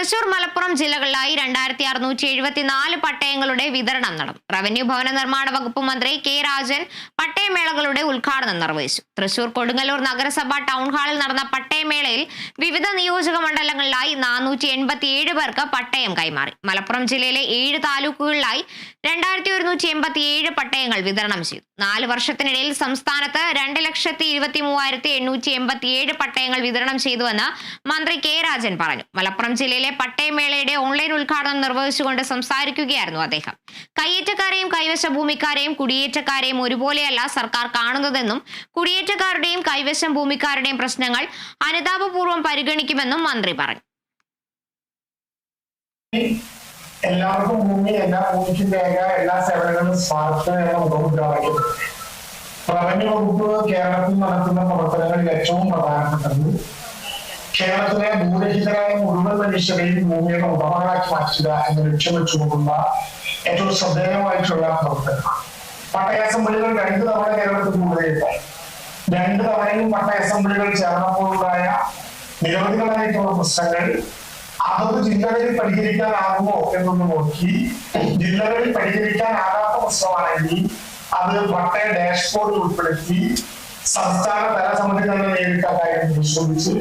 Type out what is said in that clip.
തൃശൂർ മലപ്പുറം ജില്ലകളിലായി രണ്ടായിരത്തി അറുന്നൂറ്റി എഴുപത്തിനാല് പട്ടയങ്ങളുടെ വിതരണം നടന്നു. റവന്യൂ ഭവന നിർമ്മാണ വകുപ്പ് മന്ത്രി കെ രാജൻ പട്ടയമേളകളുടെ ഉദ്ഘാടനം നിർവഹിച്ചു. തൃശൂർ കൊടുങ്ങല്ലൂർ നഗരസഭ ടൗൺ ഹാളിൽ നടന്ന പട്ടയമേളയിൽ വിവിധ നിയോജക മണ്ഡലങ്ങളിലായി നാനൂറ്റി എൺപത്തിയേഴ് പേർക്ക് പട്ടയം കൈമാറി. മലപ്പുറം ജില്ലയിലെ ഏഴ് താലൂക്കുകളിലായി രണ്ടായിരത്തി എൺപത്തി ഏഴ് പട്ടയങ്ങൾ വിതരണം ചെയ്തു. നാല് വർഷത്തിനിടയിൽ സംസ്ഥാനത്ത് രണ്ട് ലക്ഷത്തി ഇരുപത്തി മൂവായിരത്തി എണ്ണൂറ്റി എൺപത്തി ഏഴ് പട്ടയങ്ങൾ വിതരണം ചെയ്തുവെന്ന് മന്ത്രി കെ രാജൻ പറഞ്ഞു. മലപ്പുറം ജില്ലയിലെ പട്ടയമേളയുടെ ഓൺലൈൻ ഉദ്ഘാടനം നിർവഹിച്ചുകൊണ്ട് സംസാരിക്കുകയായിരുന്നു അദ്ദേഹം. കയ്യേറ്റക്കാരെയും കൈവശ ഭൂമിക്കാരെയും കുടിയേറ്റക്കാരെയും ഒരുപോലെയല്ല സർക്കാർ കാണുന്നതെന്നും കുടിയേറ്റക്കാരുടെയും കൈവശം ഭൂമിക്കാരുടെയും പ്രശ്നങ്ങൾ അനുതാപപൂർവം പരിഗണിക്കുമെന്നും മന്ത്രി പറഞ്ഞു. എല്ലാവർക്കും ഭൂമി എല്ലാ ഭൂമിക്കും രേഖ എല്ലാ സേവനങ്ങളും സ്മാർട്ട് എന്ന റവന്യൂ വകുപ്പ് കേരളത്തിൽ നടത്തുന്ന പ്രവർത്തനങ്ങളിൽ ഏറ്റവും പ്രധാനപ്പെട്ടത് കേരളത്തിലെ ഭൂരഹിതരായ മുഴുവൻ മനുഷ്യരെയും ഭൂമിയുടെ ഉടമകളാക്കി മാറ്റുക എന്ന ലക്ഷ്യം വെച്ചുകൊണ്ടുള്ള ഏറ്റവും ശ്രദ്ധേയമായിട്ടുള്ള പ്രവർത്തനം പട്ടയ അസംബ്ലികൾ രണ്ട് തവണ കേരളത്തിൽ കൂടുതലുണ്ടായി രണ്ട് തവണയും പട്ടയ അസംബ്ലികൾ ചേർന്നപ്പോഴുണ്ടായ നിരവധികളായിട്ടുള്ള പ്രശ്നങ്ങൾ ജില്ലകളിൽ പരിഹരിക്കാനാകുമോ എന്നൊന്ന് നോക്കി. ജില്ലകളിൽ പരിഹരിക്കാനാകാത്ത പ്രശ്നമാണെങ്കിൽ അത് പട്ടയ ഡാഷ്ബോർഡിൽ ഉൾപ്പെടുത്തി സംസ്ഥാന തല സമിതികളുടെ നേരിട്ട് അക്കാര്യം പരിശോധിച്ച്